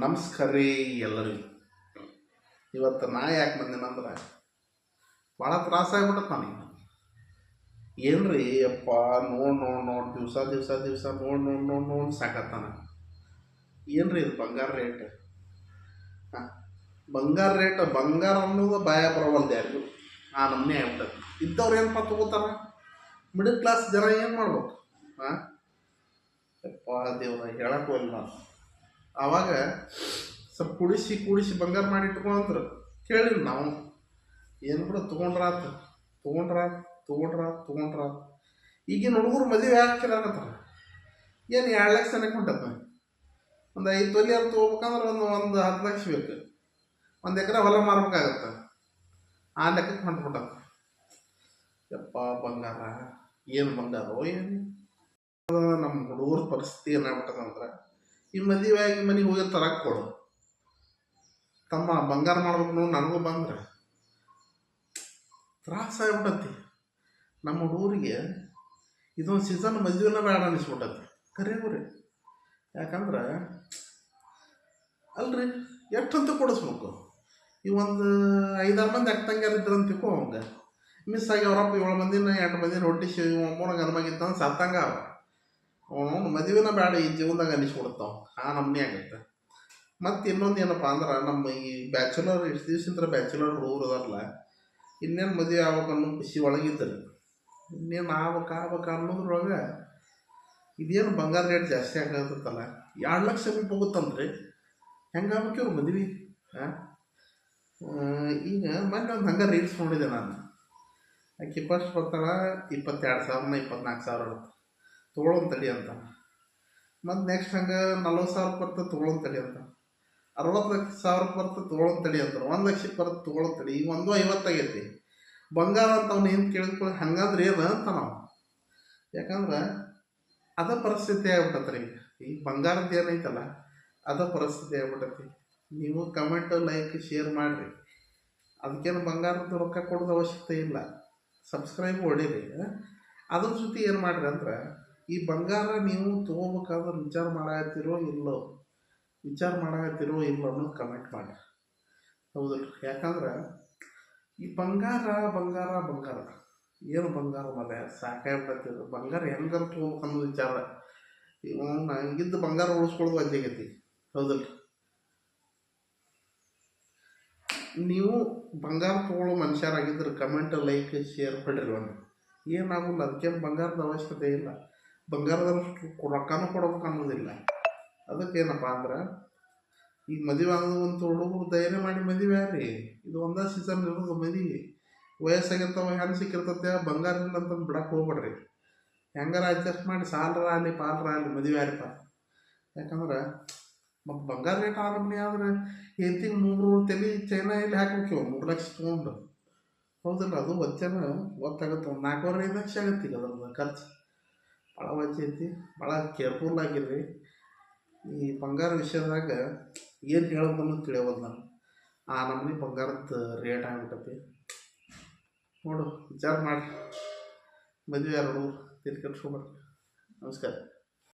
ನಮಸ್ಕಾರ ರೀ ಎಲ್ಲರಿಗೂ. ಇವತ್ತು ನಾ ಯಾಕೆ ಬಂದೇನಂದ್ರೆ ಭಾಳ ತ್ರಾಸಾಗ್ಬಿಟ್ಟತ್ ನನಗೆ. ಏನು ರೀ ಅಪ್ಪ ನೋಡಿ ನೋಡಿ ನೋಡಿ, ದಿವಸ ದಿವಸ ದಿವಸ, ನೋಡಿ ನೋಡಿ ನೋಡಿ ನೋಡಿ ಸಾಕತ್ತಾನ. ಏನು ರೀ ಇದು ಬಂಗಾರ ರೇಟ್? ಹಾಂ, ಬಂಗಾರ ರೇಟ್, ಬಂಗಾರ ಅನ್ನೋದು ಬಾಯ ಬರವಲ್ದು ಯಾರಿಗೂ. ಆ ನಮ್ಮನೆ ಆಗ್ಬಿಟ್ಟದೆ ಇದ್ದವ್ರು ಏನಪ್ಪ ತಗೋತಾರ? ಮಿಡಲ್ ಕ್ಲಾಸ್ ಜನ ಏನು ಮಾಡ್ಬೇಕು? ಹಾಂ? ಅಪ್ಪ ದೇವ್ರ ಹೇಳಕ್ಕೆ ಇಲ್ಲ ಆವಾಗ ಸ್ವಲ್ಪ ಕುಡಿಸಿ ಕುಡಿಸಿ ಬಂಗಾರ ಮಾಡಿ ಇಟ್ಕೊಂಡ್ರು. ಕೇಳಿಲ್ಲ ನಾವು ಏನು ಬಿಡು ತೊಗೊಂಡ್ರಾತ ತೊಗೊಂಡ್ರ ತೊಗೊಂಡ್ರಾತ್ ತೊಗೊಂಡ್ರ ಈಗಿನ ಹುಡುಗರು ಮದುವೆ ಹಾಕಿದಾಗತ್ತಾರ ಏನು ಎರಡು ಲಕ್ಷ ಹೊಂಟತ್ತ ಒಂದು ಐದು ತೊಲಿ ಅಂತ ತೊಗೋಬೇಕಂದ್ರೆ ಒಂದು ಒಂದು ಹತ್ತು ಲಕ್ಷ ಬೇಕು. ಒಂದು ಎಕರೆ ಹೊಲ ಮಾರ್ಬೇಕಾಗತ್ತೆ. ಆ ಲೆಕ್ಕಕ್ಕೆ ಹೊಂಟ್ಬಿಟ್ಟತ್ತ ಯಪ್ಪ, ಬಂಗಾರ. ಏನು ಬಂಗಾರೋ, ಏನು? ನಮ್ಮ ಹುಡುಗರ ಪರಿಸ್ಥಿತಿ ಏನಾಗ್ಬಿಟ್ಟದಂದ್ರೆ ಈ ಮದುವೆ ಆಗಿ ಮನೆಗೆ ಹೋಗಿ ತರಕ್ಕೆ ಕೊಡು. ತಮ್ಮ ಬಂಗಾರ ಮಾಡ್ಬೇಕು ನೋಡಿ ನನಗೂ ಬಂದ್ರೆ ತ್ರಾಸ ಆಗ್ಬಿಟ್ಟತಿ ನಮ್ಮ ಹುಡುಗರಿಗೆ ಇದೊಂದು ಸೀಸನ್ ಮದುವೆನ ಬೇಡ ಅನಿಸ್ಬಿಟ್ಟತಿ ಕರೆಯವ್ರಿ ಯಾಕಂದ್ರೆ ಅಲ್ರಿ, ಎಷ್ಟಂತ ಕೊಡಿಸ್ಬೇಕು? ಈ ಒಂದು ಐದಾರು ಮಂದಿ ಅಕ್ಕಂಗ್ಯಾರ ಇದ್ರ ಅಂತ ತಿಳ್ಕೊ ಅವಂಗೆ. ಮಿಸ್ ಆಗಿ ಅವರಪ್ಪ ಏಳು ಮಂದಿನ ಎಂಟು ಮಂದಿನ ಹೊಟ್ಟಿ ಶಿ ಒಬ್ಬನ ಗನಮಾಗಿತ್ತಂದ್ರೆ ಸತ್ತಂಗ ಅವ ಅವನು ಮದುವೆನ ಬೇಡ, ಈ ಜೀವನದಾಗ ಅನಿಸ್ಬಿಡ್ತಾವ ಆ ನಮ್ಮನೆ ಆಗುತ್ತೆ. ಮತ್ತು ಇನ್ನೊಂದು ಏನಪ್ಪ ಅಂದ್ರೆ, ನಮ್ಮ ಈ ಬ್ಯಾಚುಲರ್ ಇಷ್ಟು ಇದ್ರೆ ಬ್ಯಾಚುಲರ್ ಹುಡುಗರು ಅದಾರಲ್ಲ, ಇನ್ನೇನು ಮದುವೆ ಆಗ್ಬೇಕು ಅನ್ನೋ ಖುಷಿ ಒಳಗಿದ್ದರು ಇನ್ನೇನು ಆಗ್ಬೇಕು ಆಗ್ಬೇಕು ಅನ್ನೋದ್ರೊಳಗೆ ಇದೇನು ಬಂಗಾರ ರೇಟ್ ಜಾಸ್ತಿ ಆಗತ್ತಲ್ಲ. ಎರಡು ಲಕ್ಷ ರೂಪಾಯಿ ಹೋಗುತ್ತಂದ್ರಿ ಹೆಂಗೆ ಇವ್ರು ಮದುವೆ? ಹಾಂ ಈಗ ಮೊನ್ನೆ ಒಂದು ಹಂಗೆ ರೀಲ್ಸ್ ನೋಡಿದೆ ನಾನು. ಆಕೆ ಫಸ್ಟ್ ಬರ್ತಾಳೆ, ಇಪ್ಪತ್ತೆರಡು ಸಾವಿರನ ಇಪ್ಪತ್ನಾಲ್ಕು ಸಾವಿರ ಇರುತ್ತೆ ತೊಗೊಳೋನ್ ತಡಿ ಅಂತ. ಮತ್ತು ನೆಕ್ಸ್ಟ್ ಹಂಗೆ ನಲ್ವತ್ತು ಸಾವಿರ ಬರ್ತದೆ ತೊಗೊಳೋನ್ ತಡಿ ಅಂತ. ಅರವತ್ತು ಲಕ್ಷ ಸಾವಿರ ಬರ್ತದೆ ತೊಗೊಳೋನ್ ತಡಿ ಅಂತಾರೆ ಒಂದು ಲಕ್ಷಕ್ಕೆ ಬರ್ತದೆ ತೊಗೊಳೋನ್ ತಡಿ ಈಗ ಒಂದು ಐವತ್ತಾಗೈತಿ ಬಂಗಾರ ಅಂತ ಅವ್ನು ಏನು ಕೇಳಿದ್ಕೊಳ್ಳಿ ಹಂಗಂದ್ರೆ ಏನು ಅಂತ ನಾವು. ಯಾಕಂದ್ರೆ ಅದ ಪರಿಸ್ಥಿತಿ ಆಗ್ಬಿಟ್ಟತ್ರಿ. ಈಗ ಈ ಬಂಗಾರದ್ದು ಏನೈತಲ್ಲ, ಅದ ಪರಿಸ್ಥಿತಿ ಆಗ್ಬಿಟ್ಟತಿ ನೀವು ಕಮೆಂಟ್ ಲೈಕ್ ಶೇರ್ ಮಾಡಿರಿ. ಅದಕ್ಕೇನು ಬಂಗಾರದ ರೊಕ್ಕ ಕೊಡೋದು ಅವಶ್ಯಕತೆ ಇಲ್ಲ. ಸಬ್ಸ್ಕ್ರೈಬ್ ಹೊಡೀರಿ. ಅದ್ರ ಜೊತೆ ಏನು ಮಾಡ್ರಿ ಅಂದ್ರೆ ಈ ಬಂಗಾರ ನೀವು ತೊಗೊಬೇಕಾದ್ರೆ ವಿಚಾರ ಮಾಡಾಕತ್ತೀರೋ ಇಲ್ಲೋ? ವಿಚಾರ ಮಾಡಾಕತ್ತೀರೋ ಇಲ್ಲೋ ಅನ್ನೋದು ಕಮೆಂಟ್ ಮಾಡಿ. ಹೌದಲ್ರಿ? ಯಾಕಂದ್ರೆ ಈ ಬಂಗಾರ ಬಂಗಾರ ಬಂಗಾರ. ಏನು ಬಂಗಾರ ಮನೆ? ಸಾಕಾಗ್ಬಿಡತ್ತಿದ್ರು ಬಂಗಾರ ಹೆಂಗಾರ ತೊಗೋಬೇಕು ಅನ್ನೋದು ವಿಚಾರ. ಇವ್ ನಂಗಿದ್ದು ಬಂಗಾರ ಉಳಿಸ್ಕೊಳ್ಳೋದು ಅಜ್ಜಾಗೈತಿ ಹೌದಲ್ರಿ? ನೀವು ಬಂಗಾರ ತೊಗೊಳ್ಳೋ ಮನುಷ್ಯರಾಗಿದ್ದರೆ ಕಮೆಂಟ್ ಲೈಕ್ ಶೇರ್ ಕೊಡಿರಿ ಒಂದು ಏನಾಗಲ್ಲ? ಅದಕ್ಕೇನು ಬಂಗಾರದ ಅವಶ್ಯಕತೆ ಇಲ್ಲ. ಬಂಗಾರದಷ್ಟು ರೊಕ್ಕನೂ ಕೊಡ್ಬೇಕು ಅನ್ನೋದಿಲ್ಲ. ಅದಕ್ಕೇನಪ್ಪ ಅಂದ್ರೆ ಈಗ ಮದುವೆ ಆಗೋದಂತ ಹುಡುಗರು ಧೈರ್ಯ ಮಾಡಿ ಮದುವೆ ರೀ ಇದು ಒಂದೇ ಸೀಸನ್ ಇರೋದು ಮದುವೆ ವಯಸ್ಸಾಗಿರ್ತಾವ, ಹೆಣ್ಣು ಸಿಕ್ಕಿರ್ತತೆ, ಬಂಗಾರ ಇಲ್ಲ ಅಂತಂದು ಬಿಡಕ್ಕೆ ಹೋಗ್ಬೇಡ್ರಿ. ಹೆಂಗಾರ ಅಡ್ಜಸ್ಟ್ ಮಾಡಿ ಸಾಲರ ಆಗಲಿ ಪಾಲರ ಆಗಲಿ ಮದುವೆ ಆಗ್ರಿಪ್ಪ. ಯಾಕಂದ್ರೆ, ಮತ್ತು ಬಂಗಾರ ರೇಟ್ ಆರಂಭ ಆದ್ರೆ ಹೆಂಡತಿಗೆ ಮೂರು ತಲೆ ಚೈನಾ ಇಲ್ಲಿ ಹಾಕಿ ಮೂರು ಲಕ್ಷ ತೊಗೊಂಡು. ಹೌದಲ್ಲ, ಅದು ಒತ್ತೇನ ಗೊತ್ತಾಗುತ್ತೆ, ಒಂದು ನಾಲ್ಕೂವರೆ, ಐದು ಲಕ್ಷ ಆಗತ್ತೆ ಈಗ ಅದ್ರದ್ದು ಖರ್ಚು. ಭಾಳ ವಜ್ಜೆ ಐತಿ ಭಾಳ ಕೇರ್ಫುಲ್ ಆಗಿರ್ರಿ. ಈ ಬಂಗಾರ ವಿಷಯದಾಗ ಏನು ಹೇಳೋದು ಅನ್ನೋದು ತಿಳಿಯೋದು ನಾನು. ಆ ನಮ್ಮನೆ ಬಂಗಾರದ ರೇಟ್ ಆಗ್ಬಿಟ್ಟತಿ ನೋಡು, ವಿಚಾರ ಮಾಡಿ. ಮದುವೆ ಯಾರು ತಿರ್ಗಿ ನಮಸ್ಕಾರ.